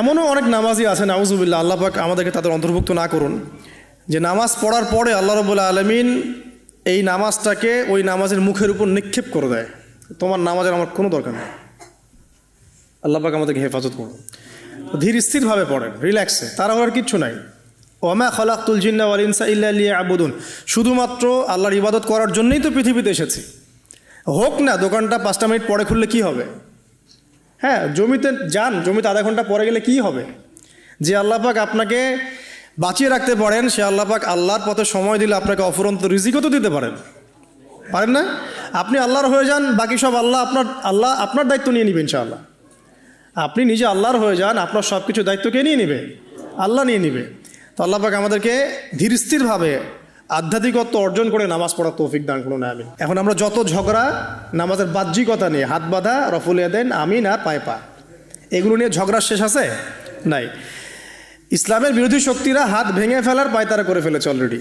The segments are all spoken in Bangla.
এমনও অনেক নামাজি আছে নাউজুবিল্লাহ, আল্লাহ পাক আমাদেরকে তাদের অন্তর্ভুক্ত না করুন। যে নামাজ পড়ার পরে আল্লাহ রবুল্লা আলমিন এই নামাজটাকে ওই নামাজের মুখের উপর নিক্ষেপ করে দেয়। তোমার নামাজের আমার কোনো দরকার নেই। আল্লাহ পাক আমাদেরকে হেফাজত করুন। ধীর স্থিরভাবে পড়েন রিল্যাক্সে তারা আর কিচ্ছু নাই। ওমা খলাকুল জিন্না ওয়াল ইনসা ইল্লা আবুদুন শুধুমাত্র আল্লাহর ইবাদত করার জন্যই তো পৃথিবীতে এসেছি। হোক না, দোকানটা পাঁচটা মিনিট পরে খুললে কি হবে? হ্যাঁ জমিতে যান, জমিতে আধা ঘণ্টা পরে গেলে কি হবে? যে আল্লাপাক আপনাকে বাঁচিয়ে রাখতে পারেন, সে আল্লাপাক আল্লাহর পথে সময় দিলে আপনাকে অফুরন্ত রিজিকও তো দিতে পারেন। পারেন না? আপনি আল্লাহর হয়ে যান, বাকি সব আল্লাহ আপনার আল্লাহ আপনার দায়িত্ব নিয়ে নেবেন ইনশাআল্লাহ। আপনি নিজে আল্লাহর হয়ে যান, আপনার সব কিছু দায়িত্ব কে নিয়ে নেবে, আল্লাহ নিয়ে নেবে। তো আল্লাহ পাক আমাদেরকে ধীর স্থিরভাবে আধ্যাত্মিকত্ব অর্জন করে নামাজ পড়ার তৌফিক দান করুন আমি এখন আমরা যত ঝগড়া, নামাজের বাহ্যিকতা নিয়ে হাত বাঁধা রফুলিয়া দেন আমিন আর পায়ে পা। এগুলো নিয়ে ঝগড়া শেষ আছে? নাই। ইসলামের বিরোধী শক্তিরা হাত ভেঙে ফেলার পায়তারা করে ফেলেছে অলরেডি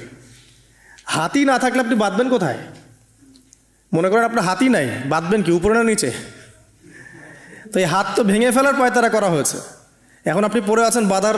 হাতি না থাকলে আপনি বাঁধবেন কোথায়? মনে করেন আপনার হাতি নাই, বাঁধবেন কি, উপরে না নিচে? তো এই হাত তো ভেঙে ফেলার পায়তারা করা হয়েছে। এখন আপনি পড়ে আছেন বাধার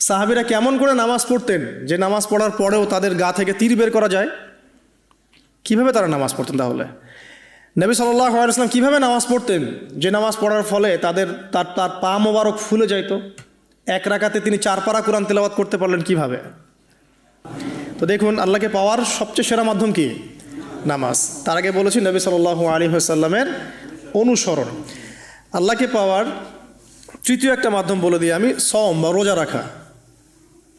সাহাবিরা কেমন করে নামাজ পড়তেন? যে নামাজ পড়ার পরেও তাদের গা থেকে তীর বের করা যায়? কীভাবে তারা নামাজ পড়তেন তাহলে? নবী সাল্লাহ আলাইসলাম কীভাবে নামাজ পড়তেন? যে নামাজ পড়ার ফলে তাদের, তার তার পা মোবারক ফুলে যাইতো। এক রাকাতে তিনি চার পারা কোরআন তেলাওয়াত করতে পারলেন কীভাবে? তো দেখুন, আল্লাহকে পাওয়ার সবচেয়ে সেরা মাধ্যম কি? নামাজ। তার আগে বলেছি নবী সাল্লাহ আলী অনুসরণ। আল্লাহকে পাওয়ার তৃতীয় একটা মাধ্যম বলে দিই আমি সম বা রোজা রাখা।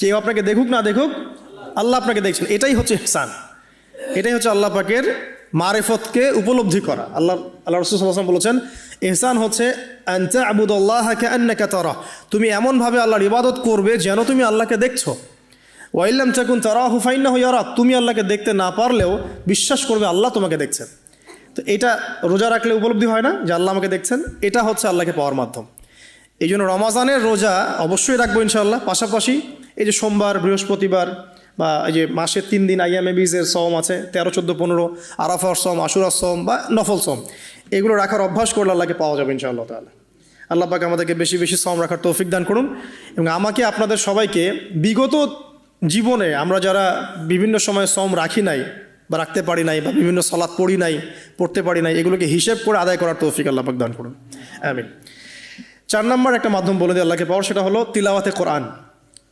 কেউ আপনাকে দেখুক, না দেখুক, আল্লাহ আপনাকে দেখছেন। এটাই হচ্ছে হেসান এটাই হচ্ছে আল্লাহ পাকের মারেফতকে উপলব্ধি করা। আল্লাহ আল্লাহ রসুল বলেছেন এহসান হচ্ছে তরা। তুমি এমনভাবে আল্লাহর ইবাদত করবে যেন তুমি আল্লাহকে দেখছ। ওয়াইল্লাম চাকুন তারা হুফাইন্না হইয়ারা তুমি আল্লাহকে দেখতে না পারলেও বিশ্বাস করবে আল্লাহ তোমাকে দেখছেন। তো এটা রোজা রাখলে উপলব্ধি হয় না যে আল্লাহ আমাকে দেখছেন। এটা হচ্ছে আল্লাহকে পাওয়ার মাধ্যম। এই জন্য রমাজানের রোজা অবশ্যই রাখব ইনশাল্লাহ পাশাপাশি এই যে সোমবার, বৃহস্পতিবার বা এই যে মাসের তিন দিন আইয়ামে বিজের সম আছে, তেরো, চোদ্দ, পনেরো, আরাফার সম আশুরার সম বা নফল সম এগুলো রাখার অভ্যাস করলে আল্লাহকে পাওয়া যাবে ইনশাআল্লাহ তাহলে আল্লাহ পাক আমাদেরকে বেশি বেশি সম রাখার তৌফিক দান করুন এবং আমাকে, আপনাদের সবাইকে বিগত জীবনে আমরা যারা বিভিন্ন সময় সম রাখি নাই বা রাখতে পারি নাই বা বিভিন্ন সলাৎ পড়ি নাই, পড়তে পারি নাই, এগুলোকে হিসেব করে আদায় করার তৌফিক আল্লাহ পাক দান করুন। আমিন। চার নম্বর একটা মাধ্যম বলে দিই আল্লাহকে পাওয়ার, সেটা হলো তিলাওয়াতে কোরআন।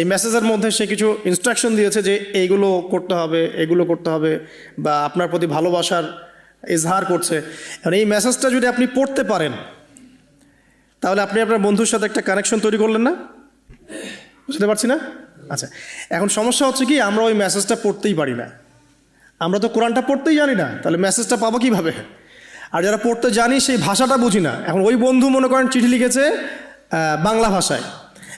এই মেসেজের মধ্যে সে কিছু ইনস্ট্রাকশন দিয়েছে যে এইগুলো করতে হবে, এগুলো করতে হবে বা আপনার প্রতি ভালোবাসার ইজহার করছে। এখন এই মেসেজটা যদি আপনি পড়তে পারেন, তাহলে আপনি আপনার বন্ধুর সাথে একটা কানেকশন তৈরি করলেন না? বুঝতে পারছি না? আচ্ছা এখন সমস্যা হচ্ছে কি, আমরা ওই মেসেজটা পড়তেই পারি না। আমরা তো কোরআনটা পড়তেই জানি না, তাহলে মেসেজটা পাবো কীভাবে? আর যারা পড়তে জানি, সেই ভাষাটা বুঝি না। এখন ওই বন্ধু মনে করেন চিঠি লিখেছে বাংলা ভাষায়।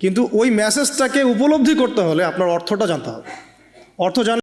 কিন্তু ওই মেসেজটাকে উপলব্ধি করতে হলে আপনার অর্থটা জানতে হবে। অর্থ জান